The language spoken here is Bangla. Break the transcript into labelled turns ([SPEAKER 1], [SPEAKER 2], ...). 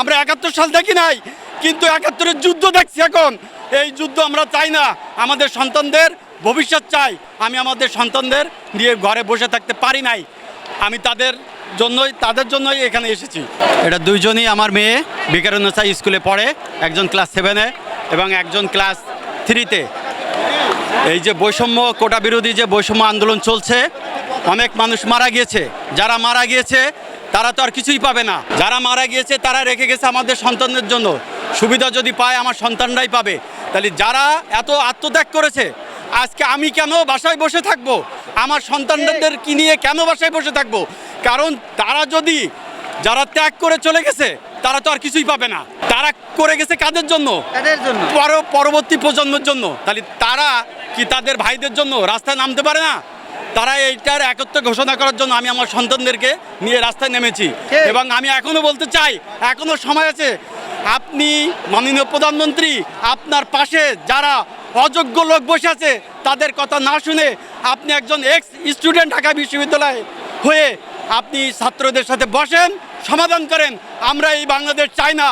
[SPEAKER 1] আমরা একাত্তর সাল দেখি নাই, কিন্তু একাত্তরের যুদ্ধ দেখছি এখন। এই যুদ্ধ আমরা চাই না, আমাদের সন্তানদের ভবিষ্যৎ চাই। আমি আমাদের সন্তানদের নিয়ে ঘরে বসে থাকতে পারি নাই। আমি তাদের জন্যই তাদের জন্যই এখানে এসেছি। এটা দুইজনই আমার মেয়ে, বিকারুন্নসা স্কুলে পড়ে, একজন ক্লাস সেভেনে এবং একজন ক্লাস থ্রিতে। এই যে বৈষম্য, কোটা বিরোধী যে বৈষম্য আন্দোলন চলছে অনেক মানুষ মারা গিয়েছে। যারা মারা গিয়েছে তারা তো আর কিছুই পাবে না। যারা মারা গিয়েছে তারা রেখে গেছে আমাদের সন্তানদের জন্য। সুবিধা যদি পায় আমার সন্তানরাই পাবে। তাহলে যারা এত আত্মত্যাগ করেছে আজকে আমি কেন বাসায় বসে থাকব? আমার সন্তানদের কি নিয়ে কেন বাসায় বসে থাকব? কারণ তারা যদি যারা ত্যাগ করে চলে গেছে তারা তো আর কিছুই পাবে না। তারা করে গেছে কাদের জন্য? পরবর্তী প্রজন্মের জন্য। তাহলে তারা কি তাদের ভাইদের জন্য রাস্তায় নামতে পারে না? তারা এইটার একত্র ঘোষণা করার জন্য আমি আমার সন্তানদেরকে নিয়ে রাস্তায় নেমেছি। এবং আমি এখনও বলতে চাই এখনও সময় আছে। আপনি মাননীয় প্রধানমন্ত্রী আপনার পাশে যারা অযোগ্য লোক বসে আছে তাদের কথা না শুনে আপনি একজন এক্স স্টুডেন্ট ঢাকা বিশ্ববিদ্যালয়ে হয়ে আপনি ছাত্রদের সাথে বসেন সমাধান করেন। আমরা এই বাংলাদেশ চাই না।